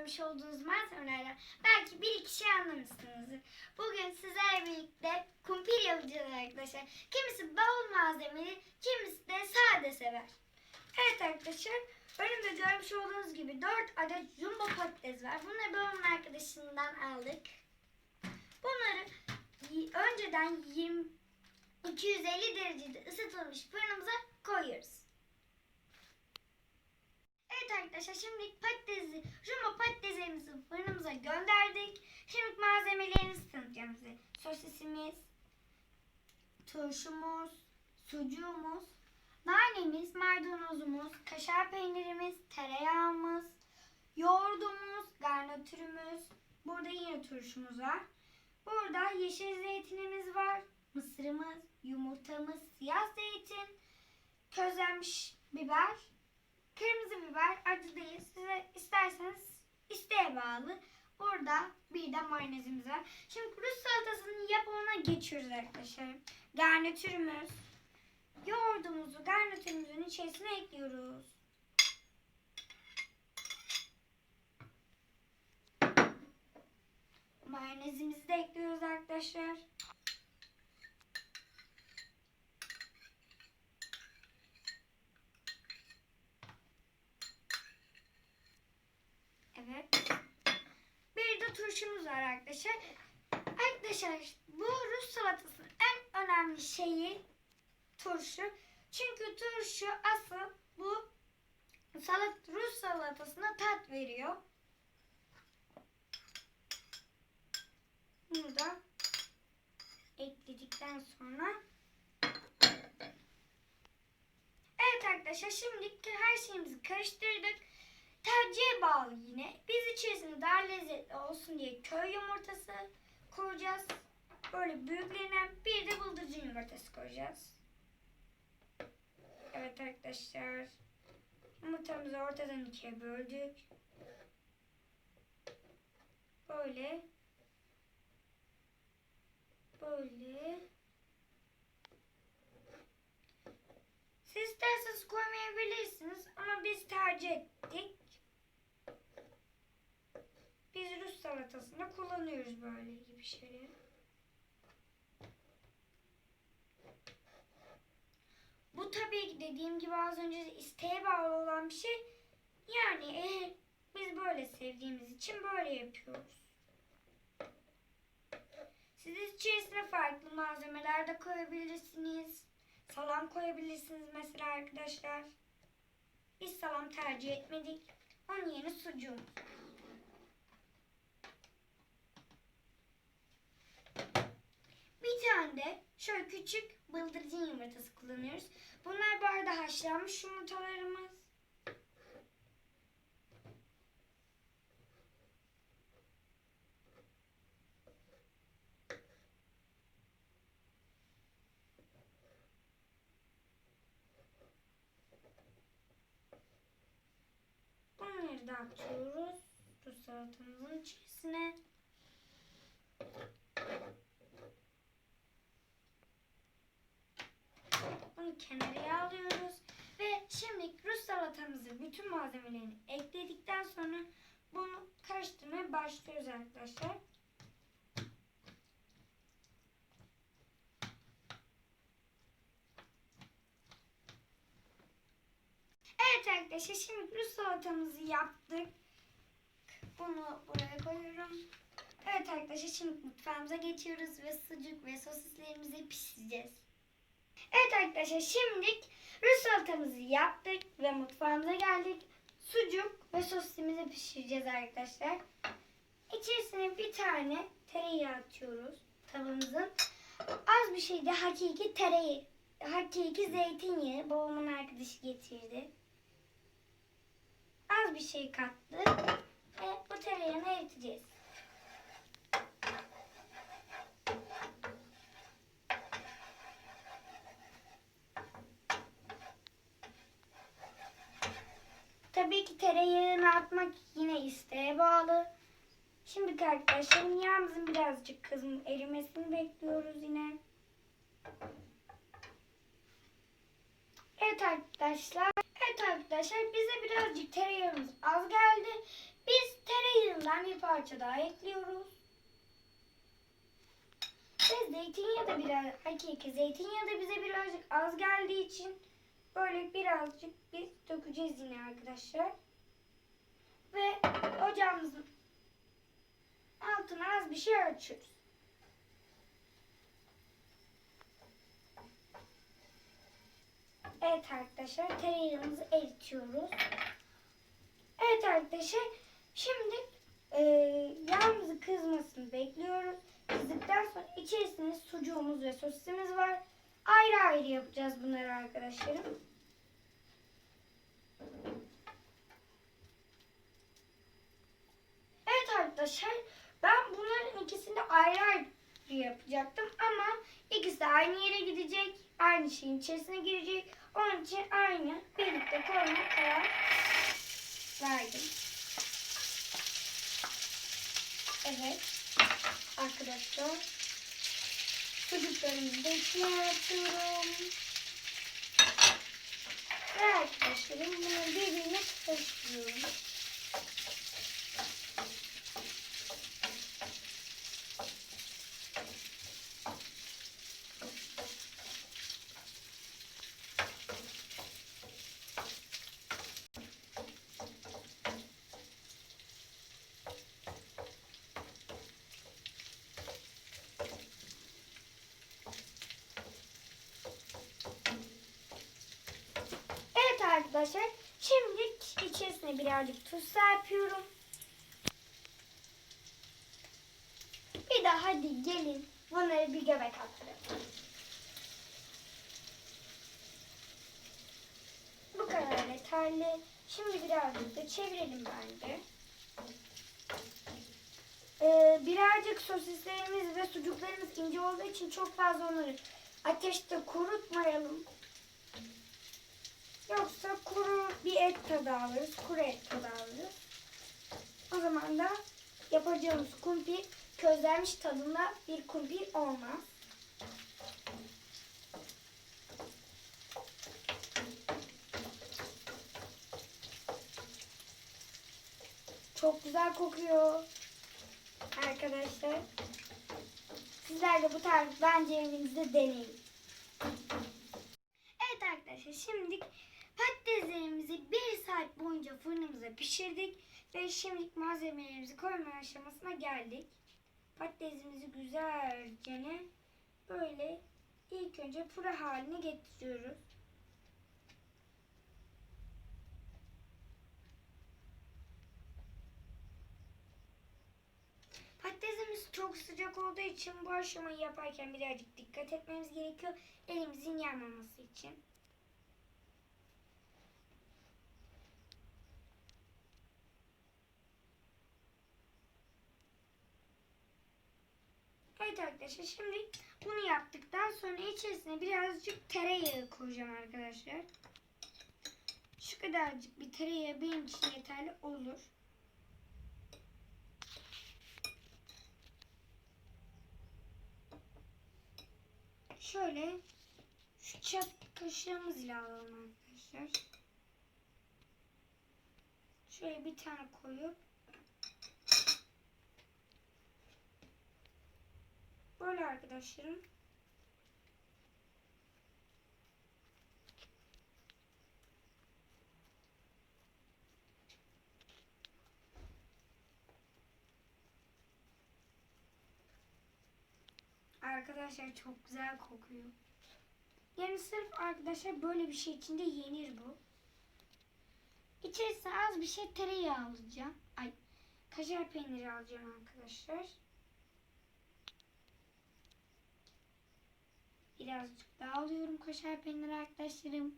görmüş olduğunuz malzemelerden belki bir iki şey anlamışsınızdır. Bugün sizlerle birlikte kumpir yapacağız arkadaşlar. Kimisi bol malzemeli, kimisi de sade sever. Evet arkadaşlar, önümde görmüş olduğunuz gibi 4 adet jumbo patates var. Bunları babamın arkadaşından aldık. Bunları önceden 20 250 derecede ısıtılmış fırınımıza koyuyoruz. Evet arkadaşlar şimdi patatesi, jumbo patateslerimizi fırınımıza gönderdik. Şimdi malzemelerini tanıtacağım size. Sosisimiz, turşumuz, sucuğumuz, nanemiz, maydanozumuz, kaşar peynirimiz, tereyağımız, yoğurdumuz, garnitürümüz. Burada yine turşumuz var. Burada yeşil zeytinimiz var. Mısırımız, yumurtamız, siyah zeytin, közlenmiş biber, kırmızı biber acı değil. Size isterseniz isteğe bağlı. Burada bir de mayonezimiz var. Şimdi Rus salatasının yapımına geçiyoruz arkadaşlar. Garnitürümüz, yoğurdumuzu garnitürümüzün içerisine ekliyoruz. Mayonezimizi de ekliyoruz arkadaşlar. Evet. Bir de turşumuz var arkadaşlar. Arkadaşlar bu Rus salatasının en önemli şeyi turşu. Çünkü turşu asıl bu salat Rus salatasına tat veriyor. Bunu da ekledikten sonra Evet arkadaşlar şimdi her şeyimizi karıştırdık. Tercihe bağlı yine. Biz içerisinde daha lezzetli olsun diye köy yumurtası koyacağız. Böyle büyüklerinden bir de bıldırcın yumurtası koyacağız. Evet arkadaşlar. Yumurtamızı ortadan ikiye böldük. Böyle. Böyle. Siz isterseniz koymayabilirsiniz ama biz tercih ettik. Biz Rus salatasında kullanıyoruz böyle gibi şeyleri. Bu tabii ki dediğim gibi az önce isteğe bağlı olan bir şey. Yani eğer biz böyle sevdiğimiz için böyle yapıyoruz. Siz içerisine farklı malzemeler de koyabilirsiniz. Salam koyabilirsiniz mesela arkadaşlar. Biz salam tercih etmedik. Onun yerine sucuğumuz. Bir tane de şöyle küçük bıldırcın yumurtası kullanıyoruz. Bunlar bu arada haşlanmış yumurtalarımız. Bunları da atıyoruz. Rus salatamızın içerisine. Kenara alıyoruz. Ve şimdi Rus salatamızı bütün malzemelerini ekledikten sonra bunu karıştırmaya başlıyoruz arkadaşlar. Evet arkadaşlar şimdi Rus salatamızı yaptık. Bunu buraya koyuyorum. Evet arkadaşlar şimdi mutfağımıza geçiyoruz ve sucuk ve sosislerimizi pişireceğiz. Evet arkadaşlar şimdi Rus salatamızı yaptık ve mutfağımıza geldik. Sucuk ve sosisimizi pişireceğiz arkadaşlar. İçerisine bir tane tereyağı atıyoruz tavamızın. Az bir şey de hakiki tereyağı. Hakiki zeytinyağı babamın arkadaşı getirdi. Az bir şey kattık ve bu tereyağını eriteceğiz. Tereyağını atmak yine isteğe bağlı. Şimdi arkadaşlar yağımızın birazcık kızım erimesini bekliyoruz yine. Evet arkadaşlar. Evet arkadaşlar bize birazcık tereyağımız az geldi. Biz tereyağı Tereyağından bir parça daha ekliyoruz. Ve zeytinyağı da biraz hakiki zeytinyağı da bize birazcık az geldiği için böyle birazcık biz dökeceğiz yine arkadaşlar. Ve ocağımızın altına az bir şey açıyoruz. Evet arkadaşlar tereyağımızı eritiyoruz. Evet arkadaşlar şimdi e, yağımızı kızmasını bekliyoruz. Kızdıktan sonra içerisinde sucuğumuz ve sosisimiz var. Ayrı ayrı yapacağız bunları arkadaşlarım. Evet arkadaşlar ben bunların ikisini de ayrı ayrı yapacaktım ama ikisi aynı yere gidecek. Aynı şeyin içerisine girecek. Onun için aynı birlikte koymaya karar verdim. Evet. Arkadaşlar. Çocuklarımı da içine atıyorum. Ve arkadaşlarım bunu birbirine karıştırıyorum. Evet arkadaşlar. Şimdi içerisine birazcık tuz serpiyorum. Bir daha hadi gelin bunları bir göbek attıralım. Bu kadar yeterli. Şimdi birazcık da çevirelim bence. Ee, birazcık sosislerimiz ve sucuklarımız ince olduğu için çok fazla onları ateşte kurutmayalım. Yoksa kuru bir et tadı alırız. Kuru et tadı alırız. O zaman da yapacağımız kumpir közlenmiş tadında bir kumpir olmaz. Çok güzel kokuyor. Arkadaşlar. Sizler de bu tarz bence evinizde deneyin. Evet arkadaşlar şimdi patateslerimizi bir saat boyunca fırınımıza pişirdik ve şimdi malzemelerimizi koyma aşamasına geldik. Patatesimizi güzelce böyle ilk önce püre haline getiriyoruz. Patatesimiz çok sıcak olduğu için bu aşamayı yaparken birazcık dikkat etmemiz gerekiyor. Elimizin yanmaması için. Evet arkadaşlar şimdi bunu yaptıktan sonra içerisine birazcık tereyağı koyacağım arkadaşlar. Şu kadarcık bir tereyağı benim için yeterli olur. Şöyle şu çat kaşığımız alalım arkadaşlar. Şöyle bir tane koyup böyle arkadaşlarım. Arkadaşlar çok güzel kokuyor. Yani sırf arkadaşlar böyle bir şey içinde yenir bu. İçerisine az bir şey tereyağı alacağım. Ay kaşar peyniri alacağım arkadaşlar. Birazcık daha alıyorum kaşar peyniri arkadaşlarım.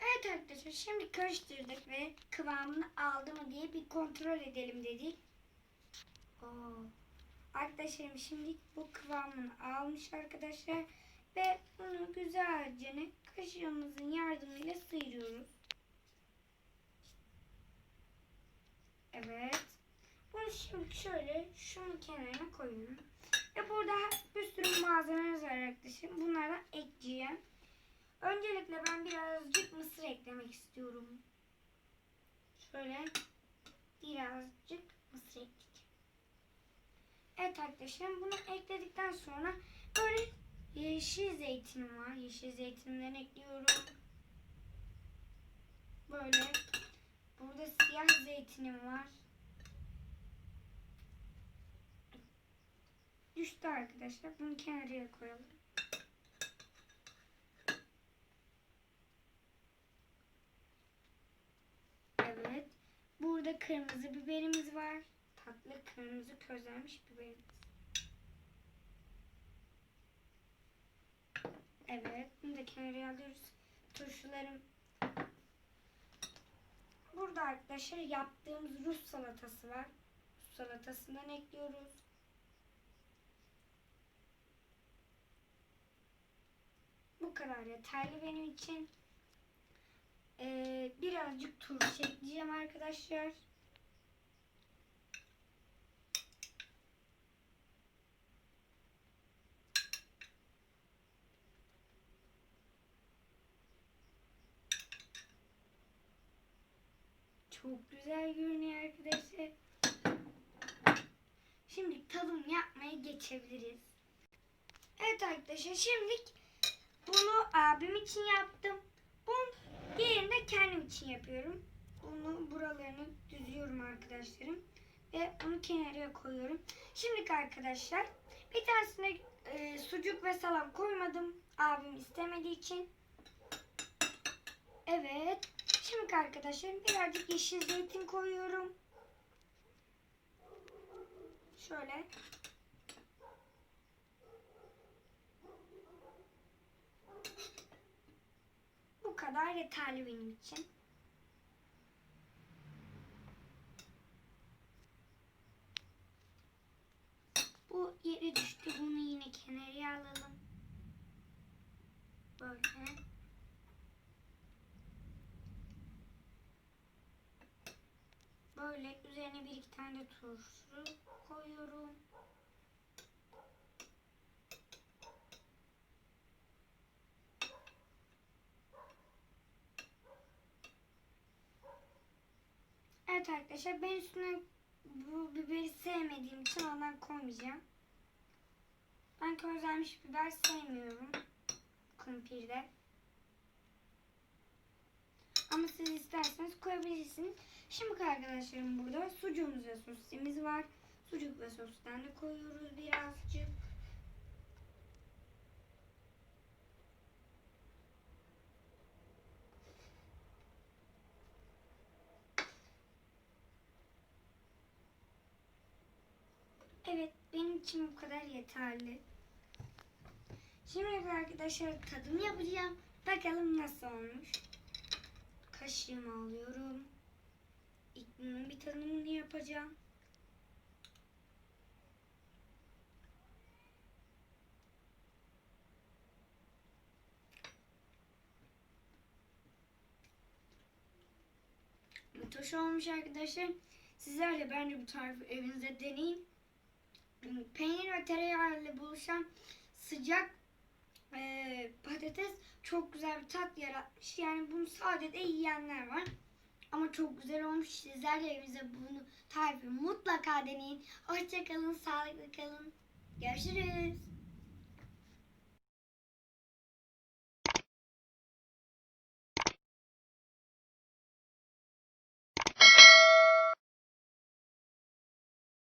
Evet arkadaşlar şimdi karıştırdık ve kıvamını aldı mı diye bir kontrol edelim dedik. Oo. Arkadaşlarım şimdi bu kıvamını almış arkadaşlar. Ve bunu güzelce kaşığımızın yardımıyla sıyırıyoruz. Evet. Bunu şimdi şöyle şunun kenarına koyuyorum. Ve burada bir sürü malzememiz var arkadaşım. Bunlardan ekleyeceğim. Öncelikle ben birazcık mısır eklemek istiyorum. Şöyle birazcık mısır ekleyeceğim. Evet arkadaşlarım bunu ekledikten sonra böyle yeşil zeytinim var. Yeşil zeytinimden ekliyorum. Böyle burada siyah zeytinim var. Düştü arkadaşlar. Bunu kenarıya koyalım. Evet. Burada kırmızı biberimiz var. Tatlı kırmızı közlenmiş biberimiz. Evet. Bunu da kenarıya alıyoruz. Turşularım. Burada arkadaşlar yaptığımız Rus salatası var. Rus salatasından ekliyoruz. Bu kadar yeterli benim için. Ee, birazcık turşu ekleyeceğim arkadaşlar. Çok güzel görünüyor arkadaşlar. Şimdi tadım yapmaya geçebiliriz. Evet arkadaşlar şimdilik bunu abim için yaptım. Bunun diğerini de kendim için yapıyorum. Bunu buralarını düzüyorum arkadaşlarım. Ve onu kenarıya koyuyorum. Şimdilik arkadaşlar bir tanesine e, sucuk ve salam koymadım. Abim istemediği için. Evet. Şimdi arkadaşlar birazcık yeşil zeytin koyuyorum. Şöyle. Bu kadar yeterli benim için. Bu yere düştü. Bunu yine kenarıya alalım. Böyle. Böyle üzerine bir iki tane de turşu koyuyorum. Evet arkadaşlar ben üstüne bu biberi sevmediğim için ondan koymayacağım. Ben közlenmiş biber sevmiyorum. Kumpirde. Ama siz isterseniz koyabilirsiniz. Şimdi arkadaşlarım burada sucuğumuz ve sosisimiz var. Sucuk ve sosisten de koyuyoruz birazcık. Evet benim için bu kadar yeterli. Şimdi arkadaşlar tadım yapacağım. Bakalım nasıl olmuş. Kaşığımı alıyorum. Bunun bir tadımını yapacağım. Müthiş olmuş arkadaşlar. Sizler de bence bu tarifi evinizde deneyin. Peynir ve tereyağı ile buluşan sıcak e, patates çok güzel bir tat yaratmış. Yani bunu sadece yiyenler var. Ama çok güzel olmuş. Sizler de evinize bunu tarifi mutlaka deneyin. Hoşçakalın, sağlıklı kalın. Görüşürüz.